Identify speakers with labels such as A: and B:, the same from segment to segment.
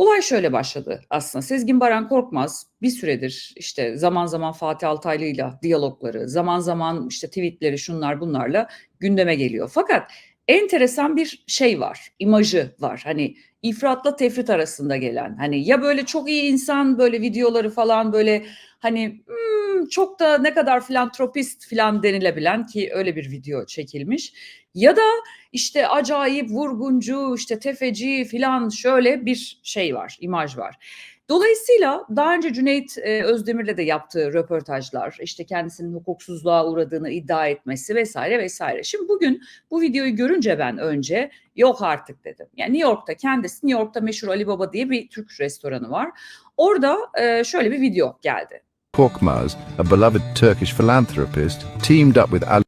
A: Olay şöyle başladı aslında. Sezgin Baran Korkmaz bir süredir işte zaman zaman Fatih Altaylı'yla diyalogları, zaman zaman işte tweetleri şunlar bunlarla gündeme geliyor. Fakat enteresan bir şey var, imajı var. Hani ifratla tefrit arasında gelen. Hani ya böyle çok iyi insan böyle videoları falan böyle hani hmm, çok da ne kadar filantropist filan denilebilen ki öyle bir video çekilmiş. Ya da işte acayip vurguncu, işte tefeci filan şöyle bir şey var, imaj var. Dolayısıyla daha önce Cüneyt e, Özdemir'le de yaptığı röportajlar, işte kendisinin hukuksuzluğa uğradığını iddia etmesi vesaire vesaire. Şimdi bugün bu videoyu görünce ben önce yok artık dedim. Yani New York'ta kendisi New York'ta meşhur Ali Baba diye bir Türk restoranı var. Orada e, şöyle bir video geldi.
B: Korkmaz, a beloved Turkish philanthropist, teamed up with Ali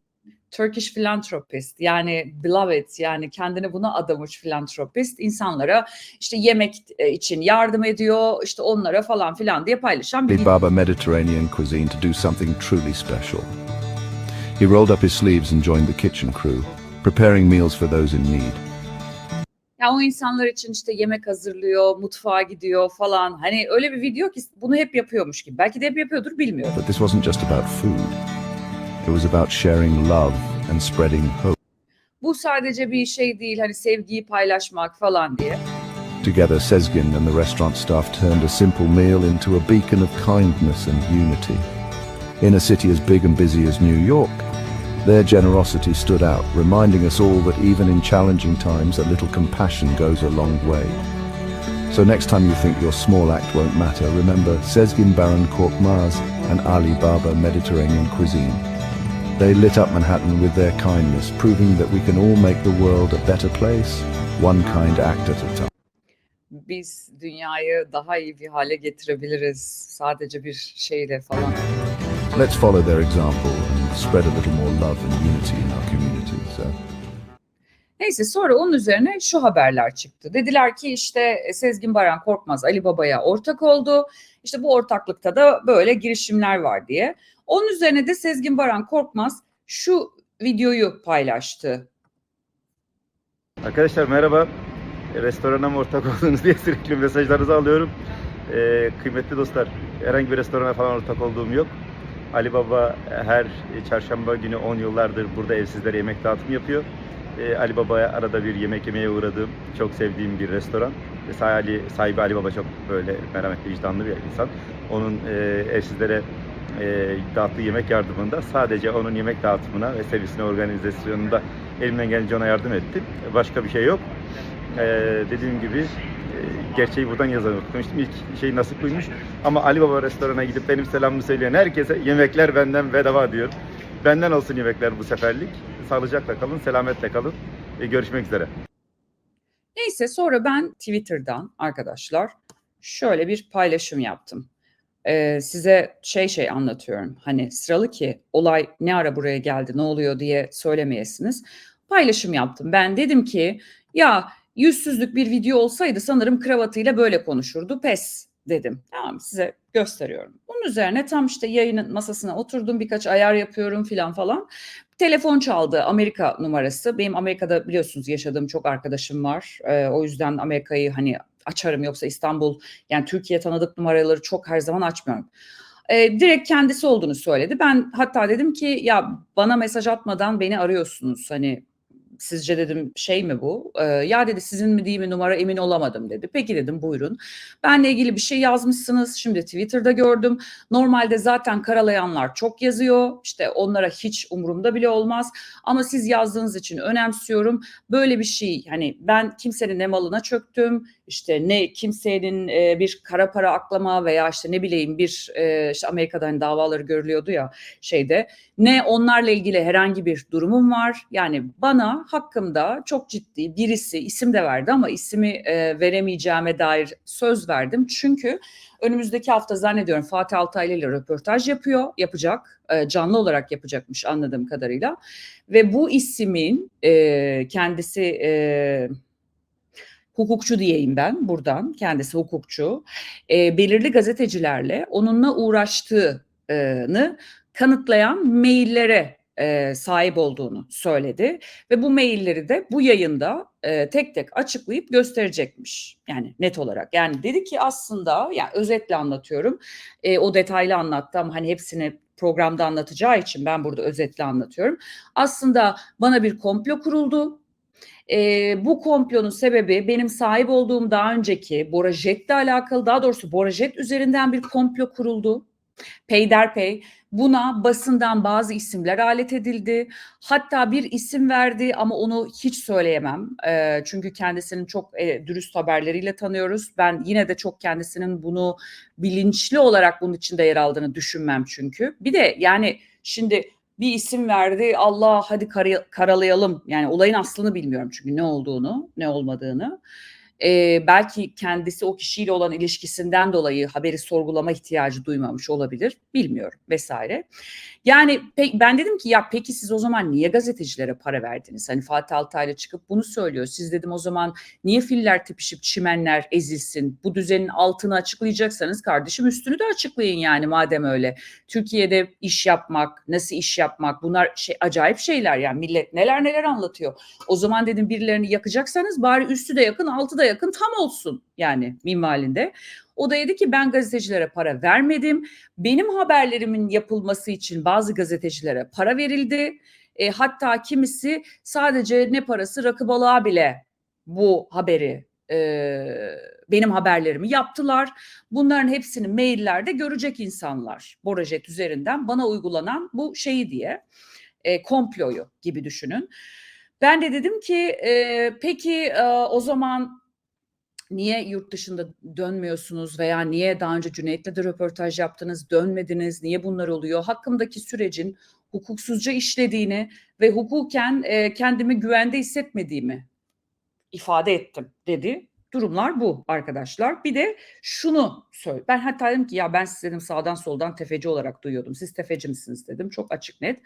A: Turkish philanthropist yani beloved yani kendini buna adamış philanthropist insanlara işte yemek e, için yardım ediyor işte onlara falan filan diye paylaşan bir
B: Baba Mediterranean cuisine to do something truly special. He rolled up his sleeves and joined the kitchen crew, preparing meals for those in need.
A: Ya o insanlar için işte yemek hazırlıyor, mutfağa gidiyor falan. Hani öyle bir video ki bunu hep yapıyormuş gibi. Belki de hep yapıyordur bilmiyorum.
B: But this wasn't just about food. It was about sharing love and spreading hope.
A: Bu sadece bir şey değil hani sevgiyi paylaşmak falan diye.
B: Together, Sezgin and the restaurant staff turned a simple meal into a beacon of kindness and unity. In a city as big and busy as New York, their generosity stood out, reminding us all that even in challenging times, a little compassion goes a long way. So next time you think your small act won't matter, remember Sezgin Baron Korkmaz and Ali Baba Mediterranean cuisine. They lit up Manhattan with their kindness, proving that we can all make the world a better place, one kind act at a time.
A: Biz dünyayı daha iyi bir hale getirebiliriz sadece bir şeyle falan.
B: Let's follow their example spread a little more love and unity in our community. So.
A: Neyse sonra onun üzerine şu haberler çıktı. Dediler ki işte Sezgin Baran Korkmaz Ali Baba'ya ortak oldu. İşte bu ortaklıkta da böyle girişimler var diye. Onun üzerine de Sezgin Baran Korkmaz şu videoyu paylaştı.
C: Arkadaşlar merhaba. Restorana mı ortak oldunuz diye sürekli mesajlarınızı alıyorum. Ee, kıymetli dostlar, herhangi bir restorana falan ortak olduğum yok. Ali Baba her çarşamba günü 10 yıllardır burada evsizlere yemek dağıtımı yapıyor. Ee, Ali Baba'ya arada bir yemek yemeye uğradığım, çok sevdiğim bir restoran. Ve sahibi, sahibi Ali Baba çok böyle merhametli, vicdanlı bir insan. Onun e, evsizlere e, dağıttığı yemek yardımında sadece onun yemek dağıtımına ve servisine organizasyonunda elimden gelince ona yardım ettim. Başka bir şey yok. Ee, dediğim gibi e, gerçeği buradan yazarım. Konuştum ilk şey nasip buymuş. Ama Ali Baba restorana gidip benim selamımı söyleyen herkese yemekler benden bedava diyor. Benden olsun yemekler bu seferlik. Sağlıcakla kalın, selametle kalın. E, görüşmek üzere.
A: Neyse sonra ben Twitter'dan arkadaşlar şöyle bir paylaşım yaptım. Ee, size şey şey anlatıyorum. Hani sıralı ki olay ne ara buraya geldi, ne oluyor diye söylemeyesiniz. Paylaşım yaptım. Ben dedim ki ya yüzsüzlük bir video olsaydı sanırım kravatıyla böyle konuşurdu. Pes dedim. Tamam size gösteriyorum. Bunun üzerine tam işte yayının masasına oturdum birkaç ayar yapıyorum filan falan. Telefon çaldı Amerika numarası. Benim Amerika'da biliyorsunuz yaşadığım çok arkadaşım var. Ee, o yüzden Amerika'yı hani açarım yoksa İstanbul yani Türkiye tanıdık numaraları çok her zaman açmıyorum. Ee, direkt kendisi olduğunu söyledi. Ben hatta dedim ki ya bana mesaj atmadan beni arıyorsunuz hani sizce dedim şey mi bu? Ee, ya dedi sizin mi değil mi numara emin olamadım dedi. Peki dedim buyurun. Benle ilgili bir şey yazmışsınız. Şimdi Twitter'da gördüm. Normalde zaten karalayanlar çok yazıyor. İşte onlara hiç umurumda bile olmaz. Ama siz yazdığınız için önemsiyorum. Böyle bir şey hani ben kimsenin ne malına çöktüm. İşte ne kimsenin e, bir kara para aklama veya işte ne bileyim bir e, işte Amerika'da hani davaları görülüyordu ya şeyde ne onlarla ilgili herhangi bir durumum var. Yani bana hakkımda çok ciddi birisi isim de verdi ama ismi e, veremeyeceğime dair söz verdim. Çünkü önümüzdeki hafta zannediyorum Fatih Altaylı ile röportaj yapıyor, yapacak. E, canlı olarak yapacakmış anladığım kadarıyla. Ve bu ismin e, kendisi e, hukukçu diyeyim ben buradan kendisi hukukçu e, belirli gazetecilerle onunla uğraştığını kanıtlayan maillere e, sahip olduğunu söyledi ve bu mailleri de bu yayında e, tek tek açıklayıp gösterecekmiş. Yani net olarak. Yani dedi ki aslında yani özetle anlatıyorum. E, o detaylı anlattı ama hani hepsini programda anlatacağı için ben burada özetle anlatıyorum. Aslında bana bir komplo kuruldu. E, bu komplonun sebebi benim sahip olduğum daha önceki Bora Jet'le alakalı daha doğrusu Bora Jet üzerinden bir komplo kuruldu. Peyderpey buna basından bazı isimler alet edildi. Hatta bir isim verdi ama onu hiç söyleyemem. E, çünkü kendisinin çok e, dürüst haberleriyle tanıyoruz. Ben yine de çok kendisinin bunu bilinçli olarak bunun içinde yer aldığını düşünmem çünkü. Bir de yani şimdi bir isim verdi Allah hadi kara- karalayalım. Yani olayın aslını bilmiyorum çünkü ne olduğunu ne olmadığını. Ee, belki kendisi o kişiyle olan ilişkisinden dolayı haberi sorgulama ihtiyacı duymamış olabilir. Bilmiyorum vesaire. Yani pe- ben dedim ki ya peki siz o zaman niye gazetecilere para verdiniz? Hani Fatih Altaylı çıkıp bunu söylüyor. Siz dedim o zaman niye filler tepişip çimenler ezilsin? Bu düzenin altını açıklayacaksanız kardeşim üstünü de açıklayın yani madem öyle. Türkiye'de iş yapmak, nasıl iş yapmak bunlar şey acayip şeyler yani millet neler neler anlatıyor. O zaman dedim birilerini yakacaksanız bari üstü de yakın, altı da yakın tam olsun yani minvalinde. O da dedi ki ben gazetecilere para vermedim. Benim haberlerimin yapılması için bazı gazetecilere para verildi. E, hatta kimisi sadece ne parası rakı balığa bile bu haberi e, benim haberlerimi yaptılar. Bunların hepsini maillerde görecek insanlar. Borajet üzerinden bana uygulanan bu şeyi diye e, komployu gibi düşünün. Ben de dedim ki e, peki e, o zaman niye yurt dışında dönmüyorsunuz veya niye daha önce Cüneyt'le de röportaj yaptınız, dönmediniz, niye bunlar oluyor? Hakkımdaki sürecin hukuksuzca işlediğini ve hukuken e, kendimi güvende hissetmediğimi ifade ettim dedi. Durumlar bu arkadaşlar. Bir de şunu söyle. Ben hatta dedim ki ya ben siz dedim sağdan soldan tefeci olarak duyuyordum. Siz tefeci misiniz dedim. Çok açık net.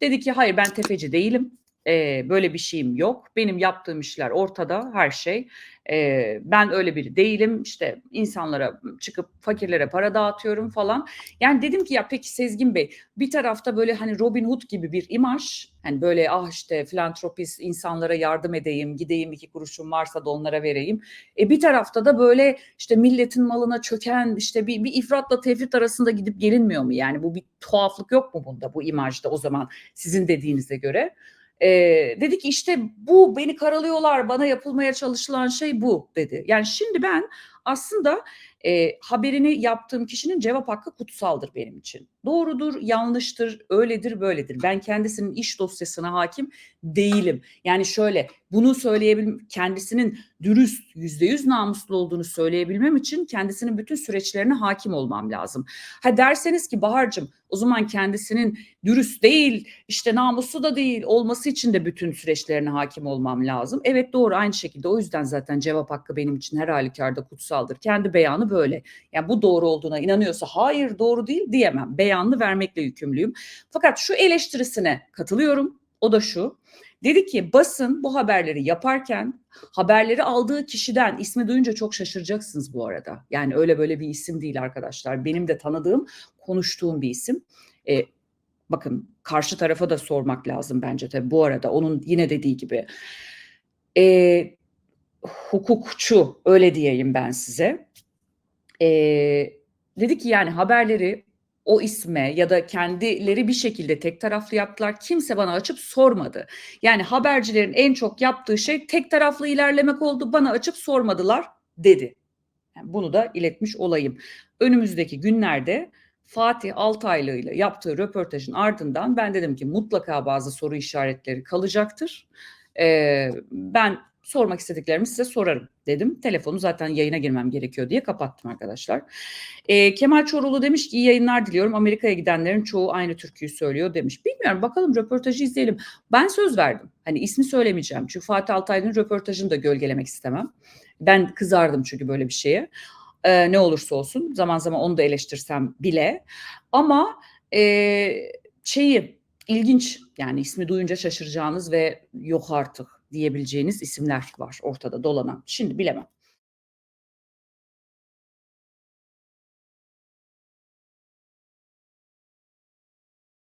A: Dedi ki hayır ben tefeci değilim. Ee, böyle bir şeyim yok. Benim yaptığım işler ortada her şey. Ee, ben öyle biri değilim. İşte insanlara çıkıp fakirlere para dağıtıyorum falan. Yani dedim ki ya peki Sezgin Bey bir tarafta böyle hani Robin Hood gibi bir imaj. Hani böyle ah işte filantropist insanlara yardım edeyim, gideyim iki kuruşum varsa da onlara vereyim. E bir tarafta da böyle işte milletin malına çöken işte bir, bir ifratla tefrit arasında gidip gelinmiyor mu? Yani bu bir tuhaflık yok mu bunda bu imajda o zaman sizin dediğinize göre? Ee, dedi ki işte bu beni karalıyorlar bana yapılmaya çalışılan şey bu dedi. Yani şimdi ben aslında e, haberini yaptığım kişinin cevap hakkı kutsaldır benim için. Doğrudur, yanlıştır, öyledir, böyledir. Ben kendisinin iş dosyasına hakim değilim. Yani şöyle bunu söyleyebilmem, kendisinin dürüst, yüzde yüz namuslu olduğunu söyleyebilmem için kendisinin bütün süreçlerine hakim olmam lazım. Ha derseniz ki Bahar'cığım o zaman kendisinin dürüst değil, işte namuslu da değil olması için de bütün süreçlerine hakim olmam lazım. Evet doğru aynı şekilde o yüzden zaten cevap hakkı benim için her halükarda kutsaldır. Kendi beyanı böyle. Yani bu doğru olduğuna inanıyorsa hayır doğru değil diyemem. Beyanını vermekle yükümlüyüm. Fakat şu eleştirisine katılıyorum. O da şu. Dedi ki basın bu haberleri yaparken haberleri aldığı kişiden ismi duyunca çok şaşıracaksınız bu arada. Yani öyle böyle bir isim değil arkadaşlar. Benim de tanıdığım, konuştuğum bir isim. E, bakın karşı tarafa da sormak lazım bence tabii bu arada. Onun yine dediği gibi. E, hukukçu öyle diyeyim ben size. E, dedi ki yani haberleri o isme ya da kendileri bir şekilde tek taraflı yaptılar. Kimse bana açıp sormadı. Yani habercilerin en çok yaptığı şey tek taraflı ilerlemek oldu. Bana açıp sormadılar dedi. Yani bunu da iletmiş olayım. Önümüzdeki günlerde Fatih Altaylı ile yaptığı röportajın ardından ben dedim ki mutlaka bazı soru işaretleri kalacaktır. Ee, ben sormak istediklerimi size sorarım dedim. Telefonu zaten yayına girmem gerekiyor diye kapattım arkadaşlar. E, Kemal Çorulu demiş ki iyi yayınlar diliyorum. Amerika'ya gidenlerin çoğu aynı türküyü söylüyor demiş. Bilmiyorum bakalım röportajı izleyelim. Ben söz verdim. Hani ismi söylemeyeceğim. Çünkü Fatih Altaylı'nın röportajını da gölgelemek istemem. Ben kızardım çünkü böyle bir şeye. E, ne olursa olsun zaman zaman onu da eleştirsem bile. Ama e, şeyi ilginç yani ismi duyunca şaşıracağınız ve yok artık diyebileceğiniz isimler var ortada dolanan. Şimdi bilemem.